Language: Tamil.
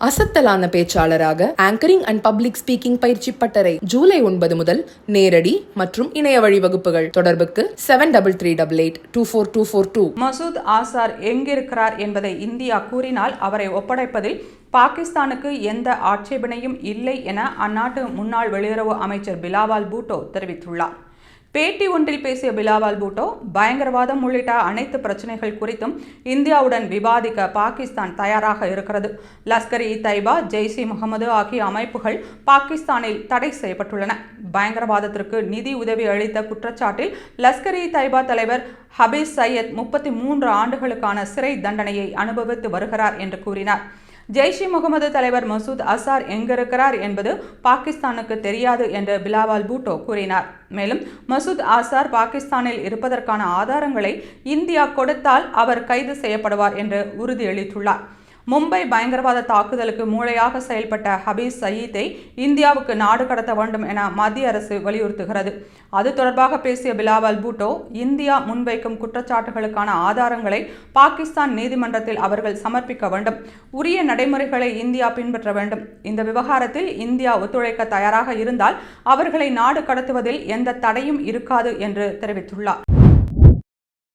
அசத்தலான பேச்சாளராக ஆங்கரிங் அண்ட் பப்ளிக் ஸ்பீக்கிங் பயிற்சி பட்டறை ஜூலை ஒன்பது முதல் நேரடி மற்றும் இணைய வழி வகுப்புகள் தொடர்புக்கு seven double three double eight two four two four two Masood Azhar எங்கிருக்கிறார் என்பதை இந்தியா கூறினால் அவரை ஒப்படைப்பதில் பாகிஸ்தானுக்கு எந்த ஆட்சேபனையும் இல்லை என அந்நாட்டு முன்னாள் வெளியுறவு அமைச்சர் பிலாவால் பூட்டோ தெரிவித்துள்ளார். பேட்டி ஒன்றில் பேசிய பிலாவால் பூட்டோ பயங்கரவாதம் உள்ளிட்ட அனைத்து பிரச்சனைகள் குறித்தும் இந்தியாவுடன் விவாதிக்க பாகிஸ்தான் தயாராக இருக்கிறது. லஷ்கர் இ தைபா ஜெய்ஷ் இ முகமது ஆகிய அமைப்புகள் பாகிஸ்தானில் தடை செய்யப்பட்டுள்ளன. பயங்கரவாதத்திற்கு நிதி உதவி அளித்த குற்றச்சாட்டில் லஷ்கர் இ தைபா தலைவர் ஹபீஸ் சையத் முப்பத்தி மூன்று ஆண்டுகளுக்கான சிறை தண்டனையை அனுபவித்து வருகிறார் என்று கூறினார். ஜெய்ஷ் இ முகமது தலைவர் மசூத் அசார் எங்கிருக்கிறார் என்பது பாகிஸ்தானுக்கு தெரியாது என்று பிலாவால் பூட்டோ கூறினார். மேலும் மசூத் ஆசார் பாகிஸ்தானில் இருப்பதற்கான ஆதாரங்களை இந்தியா கொடுத்தால் அவர் கைது செய்யப்படுவார் என்று உறுதியளித்துள்ளார். மும்பை பயங்கரவாத தாக்குதலுக்கு மூளையாக செயல்பட்ட ஹபீஸ் சயீத்தை இந்தியாவுக்கு நாடு கடத்த வேண்டும் என மத்திய அரசு வலியுறுத்துகிறது. அது தொடர்பாக பேசிய பிலாவல் பூட்டோ இந்தியா முன்வைக்கும் குற்றச்சாட்டுகளுக்கான ஆதாரங்களை பாகிஸ்தான் நீதிமன்றத்தில் அவர்கள் சமர்ப்பிக்க வேண்டும். உரிய நடைமுறைகளை இந்தியா பின்பற்ற வேண்டும். இந்த விவகாரத்தில் இந்தியா ஒத்துழைக்க தயாராக இருந்தால் அவர்களை நாடு கடத்துவதில் எந்த தடையும் இருக்காது என்று தெரிவித்துள்ளார்.